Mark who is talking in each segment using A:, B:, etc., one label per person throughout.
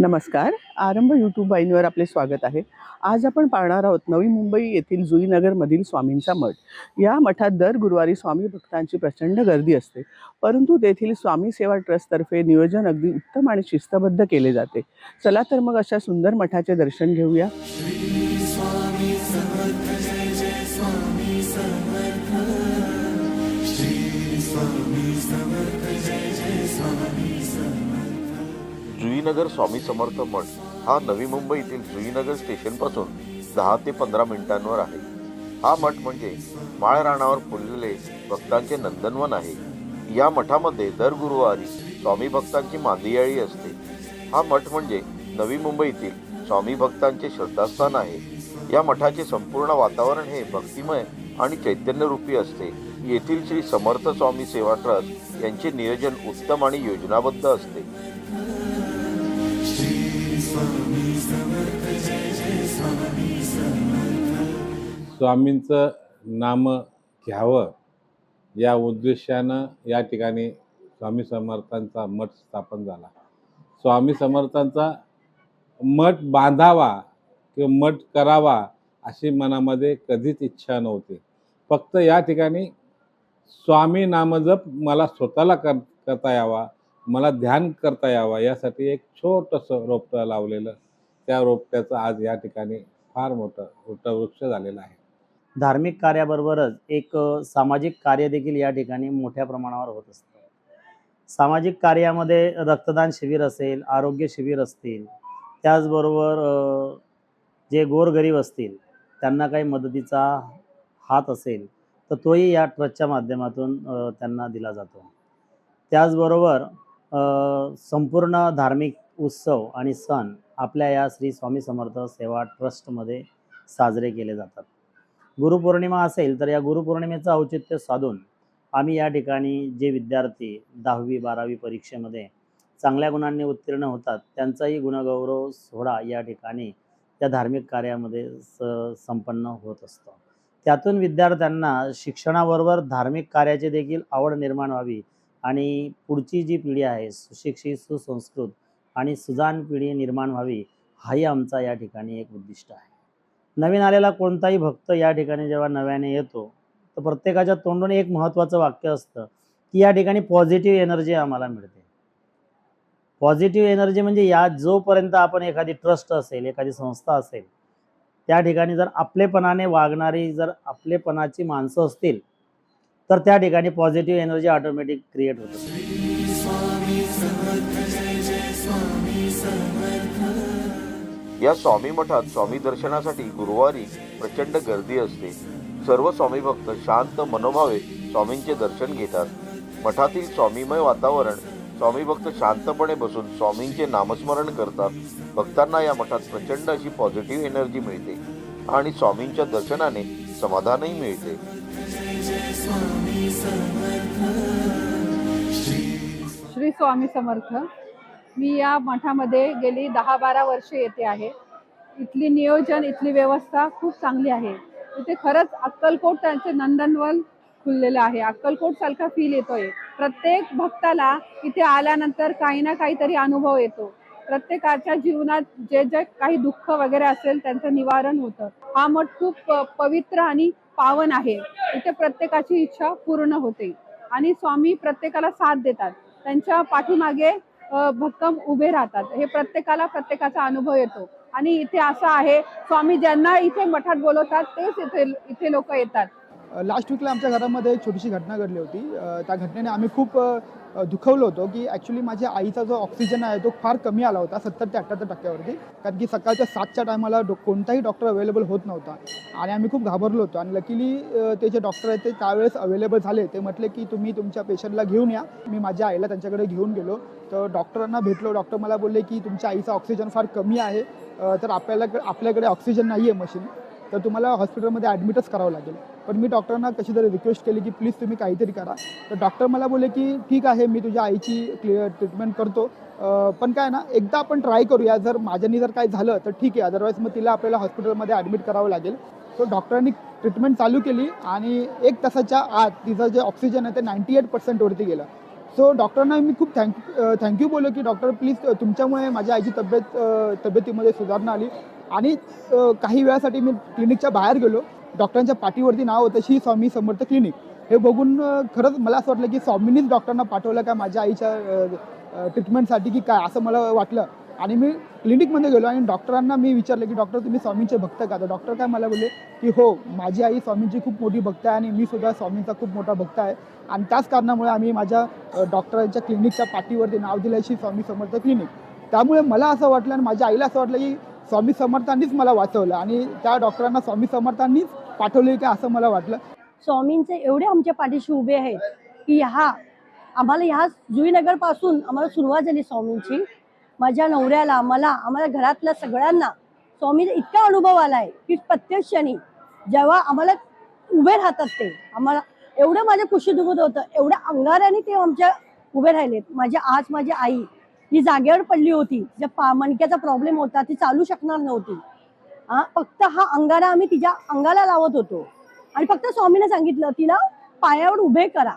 A: नमस्कार. आरंभ यूट्यूब वाहिनीवर आपले स्वागत आहे. आज आपण पाहणार आहोत नवी मुंबई येथील जुईनगरमधील स्वामींचा मठ. या मठात दर गुरुवारी स्वामी भक्तांची प्रचंड गर्दी असते. परंतु तेथील स्वामी सेवा ट्रस्टतर्फे नियोजन अगदी उत्तम आणि शिस्तबद्ध केले जाते. चला तर मग अशा सुंदर मठाचे दर्शन घेऊया.
B: जुईनगर स्वामी समर्थ मठ हा नवी मुंबईतील जुईनगर स्टेशनपासून दहा ते पंधरा मिनिटांवर आहे. हा मठ म्हणजे माळराणावर फुललेले भक्तांचे नंदनवन आहे. या मठामध्ये दर गुरुवारी स्वामी भक्तांची मांदियाळी असते. हा मठ म्हणजे नवी मुंबईतील स्वामी भक्तांचे श्रद्धास्थान आहे. या मठाचे संपूर्ण वातावरण हे भक्तिमय आणि चैतन्यरूपी असते. येथील श्री समर्थ स्वामी सेवा ट्रस्ट यांचे नियोजन उत्तम आणि योजनाबद्ध असते.
C: स्वामींचं नाम घ्यावं या उद्देशानं या ठिकाणी स्वामी समर्थांचा मठ स्थापन झाला. स्वामी समर्थांचा मठ बांधावा किंवा मठ करावा अशी मनामध्ये कधीच इच्छा नव्हती. फक्त या ठिकाणी स्वामी नामजप मला स्वतःला कर करता यावा मला ध्यान करता यावा यासाठी एक छोटंसं रोपटं लावलेलं त्या रोपट्याचं आज या ठिकाणी फार मोठं वृक्ष झालेलं आहे.
D: धार्मिक कार्याबरोबरच एक सामाजिक कार्य देखील या ठिकाणी मोठ्या प्रमाणावर होत असतं. सामाजिक कार्यामध्ये रक्तदान शिबिर असेल आरोग्य शिबिर असतील त्याचबरोबर जे गोरगरीब असतील त्यांना काही मदतीचा हात असेल तर तोही या ट्रस्टच्या माध्यमातून त्यांना दिला जातो. त्याचबरोबर संपूर्ण धार्मिक उत्सव आणि सण आपल्या या श्री स्वामी समर्थ सेवा ट्रस्टमध्ये साजरे केले जातात. गुरुपौर्णिमा असेल तर या गुरुपौर्णिमेचं औचित्य साधून आम्ही या ठिकाणी जे विद्यार्थी दहावी बारावी परीक्षेमध्ये चांगल्या गुणांनी उत्तीर्ण होतात त्यांचाही गुणगौरव सोहळा या ठिकाणी त्या धार्मिक कार्यामध्ये स संपन्न होत असतो. त्यातून विद्यार्थ्यांना शिक्षणाबरोबर धार्मिक कार्याची देखील आवड निर्माण व्हावी आणि पुढची जी पिढी आहे सुशिक्षित सुसंस्कृत आणि सुजान पिढी निर्माण व्हावी हाही आमचा या ठिकाणी एक उद्दिष्ट आहे. नवीन आलेला कोणताही भक्त या ठिकाणी जेव्हा नव्याने येतो तर प्रत्येकाच्या तोंडून एक महत्त्वाचं वाक्य असतं की या ठिकाणी पॉझिटिव्ह एनर्जी आम्हाला मिळते. पॉझिटिव्ह एनर्जी म्हणजे या जोपर्यंत आपण एखादी ट्रस्ट असेल एखादी संस्था असेल त्या ठिकाणी जर आपलेपणाने वागणारी जर आपलेपणाची माणसं असतील तर त्या ठिकाणी पॉझिटिव्ह एनर्जी ऑटोमॅटिक क्रिएट होते.
B: या स्वामी मठात स्वामी दर्शनासाठी गुरुवारी प्रचंड गर्दी असते. सर्व स्वामी भक्त शांत मनोभावे स्वामींचे दर्शन घेतात. मठातील स्वामीमय वातावरण स्वामी भक्त शांतपणे बसून स्वामींचे नामस्मरण करतात. भक्तांना या मठात प्रचंड अशी पॉझिटिव्ह एनर्जी मिळते आणि स्वामींच्या दर्शनाने समाधानही मिळते.
E: श्री स्वामी समर्थ. मी या मठामध्ये गेली दहा बारा वर्षे येते आहे. इथली नियोजन इथली व्यवस्था खूप चांगली आहे. इथे खरंच अक्कलकोट त्यांचे नंदनवन खुललेलं आहे. अक्कलकोट सारखा फील येतोय. प्रत्येक भक्ताला इथे आल्यानंतर काही ना काहीतरी अनुभव येतो. प्रत्येकाच्या जीवनात जे जे काही दुःख वगैरे असेल त्यांचं निवारण होतं. हा मठ खूप प- पवित्र आणि पावन आहे. इथे प्रत्येकाची इच्छा पूर्ण होते. आणि स्वामी प्रत्येकाला साथ देतात. त्यांच्या पाठीमागे भक्कम उभे राहतात. हे प्रत्येकाला प्रत्येकाचा अनुभव येतो. आणि इथे असं आहे स्वामी ज्यांना इथे मठात बोलवतात तेच इथे इथे लोक येतात.
F: लास्ट वीकला आमच्या घरामध्ये एक छोटीशी घटना घडली होती. त्या घटनेने आम्ही खूप दुखवलो होतो की ॲक्च्युली माझ्या आईचा जो ऑक्सिजन आहे तो फार कमी आला होता सत्तर ते अठ्ठ्याहत्तर टक्क्यावरती. कारण की सकाळच्या सातच्या टायमाला डॉ कोणताही डॉक्टर अवेलेबल होत नव्हता. आणि आम्ही खूप घाबरलो होतो. आणि लकीली ते जे डॉक्टर आहेत ते त्यावेळेस अवेलेबल झाले. ते म्हटले की तुम्ही तुमच्या पेशंटला घेऊन या. मी माझ्या आईला त्यांच्याकडे घेऊन गेलो. तर डॉक्टरांना भेटलो. डॉक्टर मला बोलले की तुमच्या आईचा ऑक्सिजन फार कमी आहे. तर आपल्याला आपल्याकडे ऑक्सिजन नाही आहे मशीन तर तुम्हाला हॉस्पिटलमध्ये ॲडमिटच करावं लागेल. पण मी डॉक्टरांना कशी तरी रिक्वेस्ट केली की प्लीज तुम्ही काहीतरी करा. तर डॉक्टर मला बोले की ठीक आहे मी तुझ्या आईची क्लिअर ट्रीटमेंट करतो. पण काय ना एकदा आपण ट्राय करूया. जर माझ्यानी जर काय झालं तर ठीक आहे. अदरवाईज मग तिला आपल्याला हॉस्पिटलमध्ये ॲडमिट करावं लागेल. तो डॉक्टरांनी ट्रीटमेंट चालू केली आणि एक तासाच्या आत तिचं जे ऑक्सिजन आहे ते नाईंटी एट पर्सेंटवरती गेलं. सो डॉक्टरांना मी खूप थँक थँक्यू बोललो की डॉक्टर प्लीज तुमच्यामुळे माझ्या आईची तब्येत तब्येतीमध्ये सुधारणा आली. आणि काही वेळासाठी मी क्लिनिकच्या बाहेर गेलो. डॉक्टरांच्या पाठीवरती नाव होतं श्री स्वामी समर्थ क्लिनिक. हे बघून खरंच मला असं वाटलं की स्वामींनीच डॉक्टरांना पाठवलं का माझ्या आईच्या ट्रीटमेंटसाठी की काय असं मला वाटलं. आणि मी क्लिनिकमध्ये गेलो आणि डॉक्टरांना मी विचारलं की डॉक्टर तुम्ही स्वामींचे भक्त का? तर डॉक्टर काय मला बोलले की हो माझी आई स्वामींची खूप मोठी भक्त आहे आणि मी सुद्धा स्वामींचा खूप मोठा भक्त आहे. आणि त्याच कारणामुळे आम्ही माझ्या डॉक्टरांच्या क्लिनिकच्या पाठीवरती नाव दिलं शी स्वामी समर्थ क्लिनिक. त्यामुळे मला असं वाटलं आणि माझ्या आईला असं वाटलं की स्वामी समर्थांनीच मला वाचवलं आणि त्या डॉक्टरांना स्वामी समर्थांनीच पाठवले का असं मला वाटलं.
G: स्वामींचे एवढे आमच्या पाठीशी उभे आहेत की ह्या आम्हाला ह्या जुईनगरपासून आम्हाला सुरुवात झाली स्वामींची. माझ्या नवऱ्याला मला आम्हाला घरातल्या सगळ्यांना स्वामीचा इतका अनुभव आला आहे की प्रत्यक्षाने जेव्हा आम्हाला उभे राहतात ते आम्हाला एवढं माझ्या खुशी दुखत होतं एवढ्या अंगाराने ते आमच्या उभे राहिलेत. माझ्या आज माझी आई ही जागेवर पडली होती ज्या पा मणक्याचा प्रॉब्लेम होता ती चालू शकणार नव्हती. हा फक्त हा अंगारा आम्ही तिच्या अंगाला लावत होतो. आणि फक्त स्वामीने सांगितलं तिला पायावर उभे करा.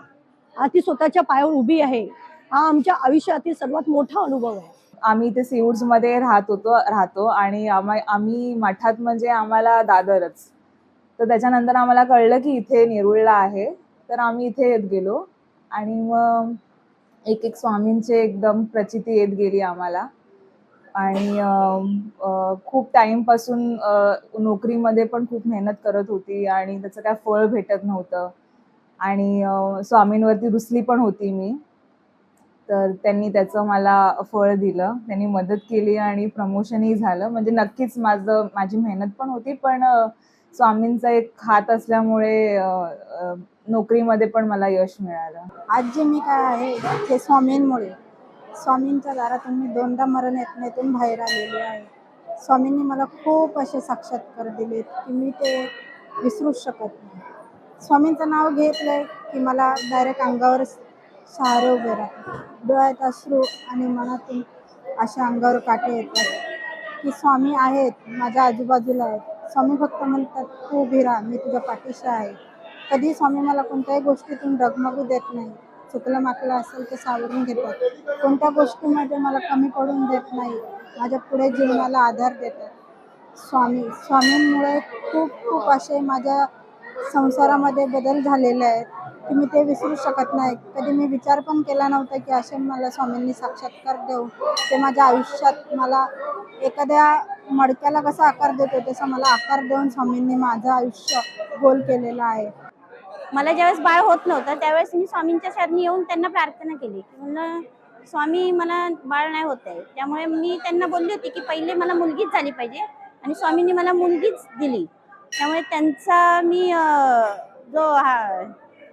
G: ती स्वतःच्या पायावर उभी आहे. हा आमच्या आयुष्यातील सर्वात मोठा अनुभव आहे.
H: आम्ही इथे सिऊड्समध्ये राहत होतो राहतो आणि आम्ही मठात म्हणजे आम्हाला दादरच. तर त्याच्यानंतर आम्हाला कळलं की इथे नेरुळला आहे. तर आम्ही इथे येत गेलो आणि मग एक एक स्वामींचे एकदम प्रचिती येत गेली आम्हाला. आणि खूप टाईमपासून नोकरीमध्ये पण खूप मेहनत करत होती आणि त्याचं काय फळ भेटत नव्हतं. आणि स्वामींवरती रुसली पण होती मी. तर त्यांनी त्याचं मला फळ दिलं. त्यांनी मदत केली आणि प्रमोशनही झालं. म्हणजे नक्कीच माझं माझी मेहनत पण होती पण स्वामींचा एक हात असल्यामुळे नोकरीमध्ये पण मला यश मिळालं.
I: आज जे मी काय आहे ते स्वामींमुळे. स्वामींच्या दारातून मी दोनदा मरण यातनेतून बाहेर आलेले आहे. स्वामींनी मला खूप असे साक्षात्कार दिलेत की मी ते विसरूच शकत नाही. स्वामींचं नाव घेतलंय की मला डायरेक्ट अंगावर शहारे उभे राहतात. डोळ्यात अश्रू आणि मनातून अशा अंगावर काटे येतात की स्वामी आहेत माझ्या आजूबाजूला आहेत. स्वामी फक्त म्हणतात तू उभी राहा मी तुझ्या पाठीशी आहे. कधी स्वामी मला कोणत्याही गोष्टीतून डगमगू देत नाही. चुकलं माकलं असेल ते सावरून घेतात. कोणत्या गोष्टीमध्ये मला कमी पडून देत नाही माझ्या पुढे जीवनाला आधार देतात. स्वामी स्वामींमुळे खूप खूप असे माझ्या संसारामध्ये बदल झालेले आहेत की मी ते विसरू शकत नाही. कधी मी विचार पण केला नव्हता की असे मला स्वामींनी साक्षात्कार देऊन ते माझ्या आयुष्यात मला एखाद्या मडक्याला कसा आकार देतो तसा मला आकार देऊन स्वामींनी माझं आयुष्य गोल केलेलं आहे.
J: मला ज्यावेळेस बाळ होत नव्हतं त्यावेळेस मी स्वामींच्या शरणी येऊन त्यांना प्रार्थना केली. की म्हणलं स्वामी मला बाळ नाही होत आहे. त्यामुळे मी त्यांना बोलली होती की पहिले मला मुलगीच झाली पाहिजे आणि स्वामींनी मला मुलगीच दिली. त्यामुळे त्यांचा मी जो हा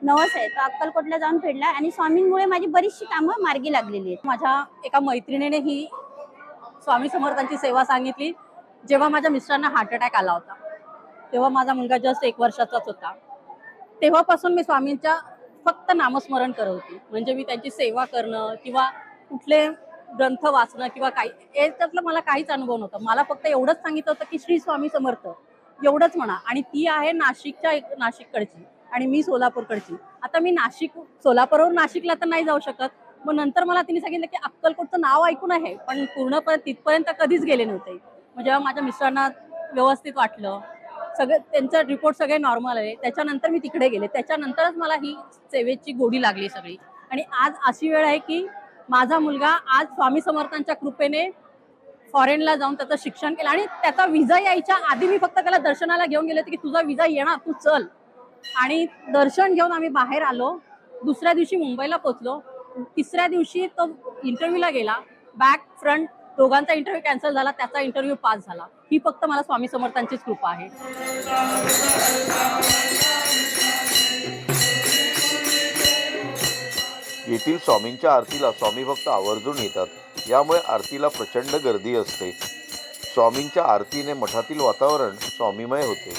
J: नवस आहे तो अक्कलकोटला जाऊन फेडला आणि स्वामींमुळे माझी बरीचशी कामं मार्गी लागलेली आहेत.
K: माझ्या एका मैत्रिणीने ही स्वामी समर्थांची सेवा सांगितली. जेव्हा माझ्या मिस्टरांना हार्ट अटॅक आला होता तेव्हा माझा मुलगा जस्ट एक वर्षाचाच होता. तेव्हापासून मी स्वामींच्या फक्त नामस्मरण करत होती. म्हणजे मी त्यांची सेवा करणं किंवा कुठले ग्रंथ वाचणं किंवा काही याच्यातलं मला काहीच अनुभव नव्हता. मला फक्त एवढंच सांगितलं होतं की श्री स्वामी समर्थ. एवढंच म्हणा. आणि ती आहे नाशिकच्या एक नाशिककडची आणि मी सोलापूरकडची. आता मी नाशिक सोलापूरवरून नाशिकला तर नाही जाऊ शकत. मग नंतर मला तिने सांगितलं की अक्कलकोटचं नाव ऐकून आहे पण पूर्णपणे तिथपर्यंत कधीच गेले नव्हते. मग जेव्हा माझ्या मिस्टरांना व्यवस्थित वाटलं सगळे त्यांचं रिपोर्ट सगळे नॉर्मल आले त्याच्यानंतर मी तिकडे गेले. त्याच्यानंतरच मला ही सेवेची गोडी लागली सगळी. आणि आज अशी वेळ आहे की माझा मुलगा आज स्वामी समर्थांच्या कृपेने फॉरेनला जाऊन त्याचं शिक्षण केलं. आणि त्याचा विजा यायच्या आधी मी फक्त त्याला दर्शनाला घेऊन गेले होते की तुझा विजा येणार तू चल. आणि दर्शन घेऊन आम्ही बाहेर आलो. दुसऱ्या दिवशी मुंबईला पोचलो तिसऱ्या दिवशी तो इंटरव्ह्यूला गेला. बॅक फ्रंट दोघांचा इंटरव्ह्यू कॅन्सल झाला. त्याचा इंटरव्ह्यू पास झाला. ही फक्त मला स्वामी समर्थांचीच कृपा आहे.
B: येथील स्वामींच्या आरतीला स्वामी भक्त आवर्जून येतात. यामुळे आरतीला प्रचंड गर्दी असते. स्वामींच्या आरतीने मठातील वातावरण स्वामीमय होते.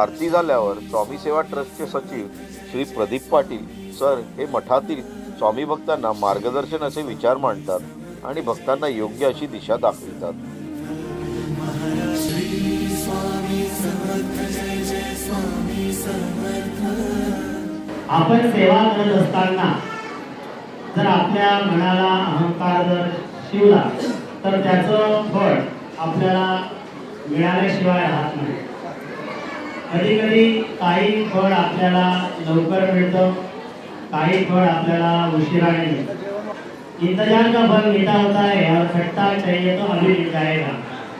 B: आरती झाल्यावर स्वामी सेवा ट्रस्टचे सचिव श्री प्रदीप पाटील सर हे मठातील स्वामी भक्तांना मार्गदर्शन असे विचार मांडतात आणि भक्तांना योग्य अशी दिशा दाखवितात.
D: आपण सेवा करत असताना जर आपल्या मनाला अहंकार जर शिवला तर त्याचं फळ आपल्याला मिळाल्याशिवाय राहत नाही. कधी कधी काही फळ आपल्याला लवकर मिळतं काही फळ आपल्याला उशिराने मिळतं. इंतजार का फल मीठा होता है और खट्टा चाहिए तो अभी मिल जाएगा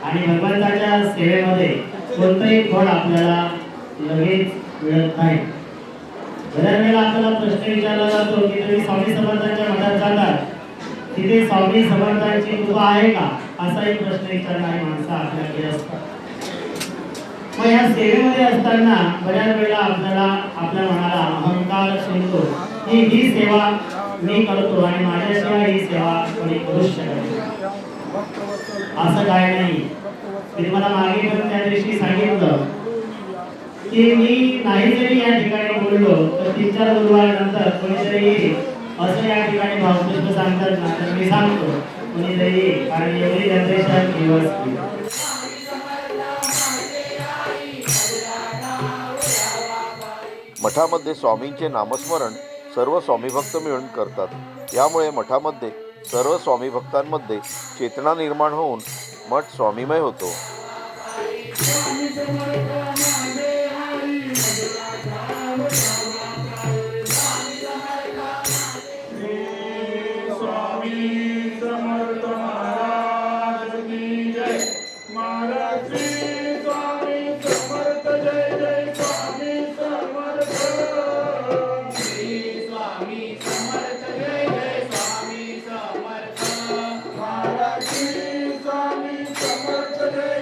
D: आणि भगवंताच्या सेवेमध्ये कोणतंही फळ आपल्याला लगेच मिळत नाही. बऱ्याच वेळेला आपल्याला प्रश्न विचारला जातो की तुम्ही स्वामी समर्थांच्या मठात जातात? तिथे स्वामी समर्थांची कृपा आहे का? असा एक प्रश्न विचारणारी माणसं आपल्याकडे असतात. मग या सेवेमध्ये असताना बऱ्याच वेळेला आपल्याला आपल्या मनाला अहंकार शिरतो की ही सेवा मी करतो आणि माझ्याशिवाय ही सेवा कोणी करूच शकत असं काय नाही. मी मला मागे पण त्या दिवशी सांगितलं की मी नाही जरी या ठिकाणी बोललो तर तीन चार गुरुवारानंतर कोणीतरी येईल असं या ठिकाणी भावकृष्ण सांगतात ना तर मी सांगतो. कोणीतरी कारण एवढी जनरेशन दिवस
B: मठामध्ये स्वामींचे नामस्मरण सर्व स्वामीभक्त मिळून करतात. यामुळे मठामध्ये सर्व स्वामी भक्तांमध्ये चेतना निर्माण होऊन मठ स्वामीमय होतो. America Day.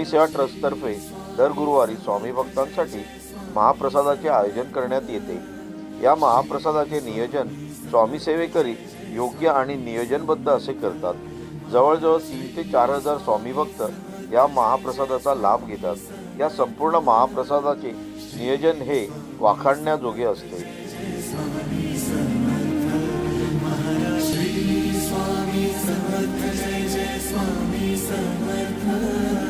B: स्वामी सेवा ट्रस्टतर्फे दर गुरुवारी स्वामी भक्तांसाठी महाप्रसादाचे आयोजन करण्यात येते. या महाप्रसादाचे नियोजन स्वामी सेवेकरी योग्य आणि नियोजनबद्ध असे करतात. जवळजवळ तीन ते चार हजार स्वामी भक्त या महाप्रसादाचा लाभ घेतात. या संपूर्ण महाप्रसादाचे नियोजन हे वाखाणण्याजोगे असते.
L: जय जय स्वामी समर्थ.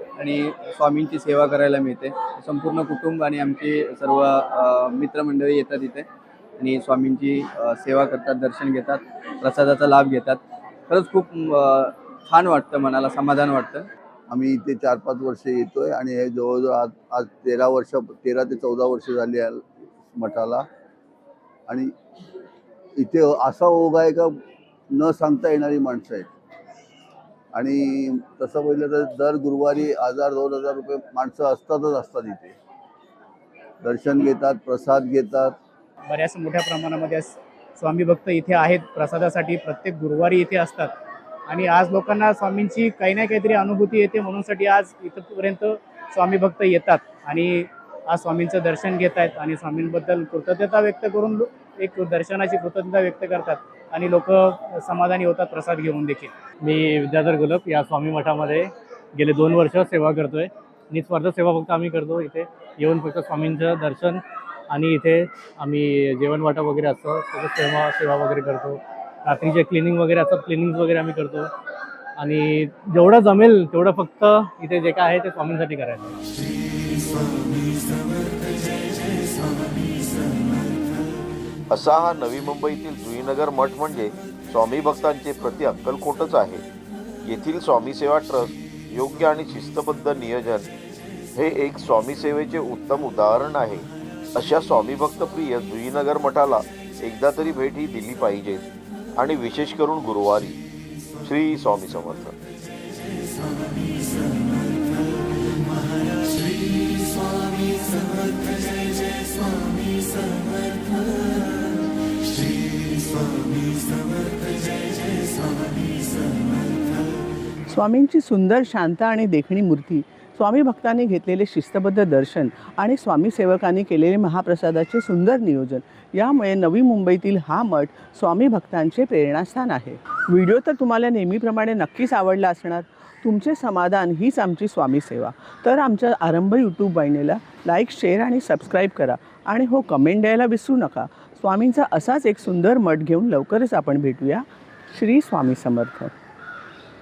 L: आणि स्वामींची सेवा करायला मिळते. संपूर्ण कुटुंब आणि आमची सर्व मित्रमंडळी येतात इथे. आणि स्वामींची सेवा करतात दर्शन घेतात प्रसादाचा लाभ घेतात. खरंच खूप छान वाटतं मनाला समाधान वाटतं.
M: आम्ही इथे चार पाच वर्ष येतोय आणि हे जवळजवळ आज आज तेरा वर्ष तेरा ते चौदा वर्ष झाली आहे मठाला. आणि इथे असा ओघ आहे का न सांगता येणारी माणसं आहेत. आणि तसं पहिलं तर दर गुरुवारी हजार दोन हजार रुपये माणसं असतातच असतात इथे. दर्शन घेतात प्रसाद घेतात.
N: बऱ्याच मोठ्या प्रमाणामध्ये स्वामी भक्त इथे आहेत. प्रसादासाठी प्रत्येक गुरुवारी इथे असतात. आणि आज लोकांना स्वामींची काही ना काहीतरी अनुभूती येते. म्हणूनसाठी आज इथंपर्यंत स्वामी भक्त येतात. आणि आज स्वामींचं दर्शन घेत आहेत. आणि स्वामींबद्दल कृतज्ञता व्यक्त करून एक दर्शनाची कृतज्ञता व्यक्त करतात. आणि लोक समाधानी होतात प्रसाद घेऊन देखील. मी विद्याधर गुलप या स्वामी मठामध्ये गेले दोन वर्ष सेवा करतोय. निस्वार्थ सेवा फक्त आम्ही करतो. इथे येऊन फक्त स्वामींचं दर्शन आणि इथे आम्ही जेवण वाटप वगैरे असतं. त्याचं सेवा सेवा वगैरे करतो. रात्रीचे क्लिनिंग वगैरे असतात. क्लिनिंग वगैरे आम्ही करतो. आणि जेवढं जमेल तेवढं फक्त इथे जे काय आहे ते स्वामींसाठी करायचं.
B: असा हा नवी मुंबईतील जुईनगर मठ म्हणजे स्वामी भक्तांचे प्रति अक्कलकोटच आहे. येथील स्वामी सेवा ट्रस्ट योग्य आणि शिस्तबद्ध नियोजन हे एक स्वामी सेवेचे उत्तम उदाहरण आहे. अशा स्वामी भक्तप्रिय जुईनगर मठाला एकदा तरी भेट ही दिली पाहिजे आणि विशेष करून गुरुवारी. श्री स्वामी समर्थ.
A: स्वामींची सुंदर शांत आणि देखणी मूर्ती स्वामी भक्तांनी घेतलेले शिस्तबद्ध दर्शन आणि स्वामी सेवकांनी केलेले महाप्रसादाचे सुंदर नियोजन यामुळे नवी मुंबईतील हा मठ स्वामी भक्तांचे प्रेरणास्थान आहे. व्हिडिओ तर तुम्हाला नेहमीप्रमाणे नक्कीच आवडला असणार. तुमचे समाधान हीच आमची स्वामी सेवा. तर आमच्या आरंभ यूट्यूब वाहिनीला लाईक शेअर आणि सबस्क्राईब करा. आणि हो कमेंट द्यायला विसरू नका. स्वामींचा असाच एक सुंदर मठ घेऊन लवकरच आपण भेटूया. श्री स्वामी समर्थ.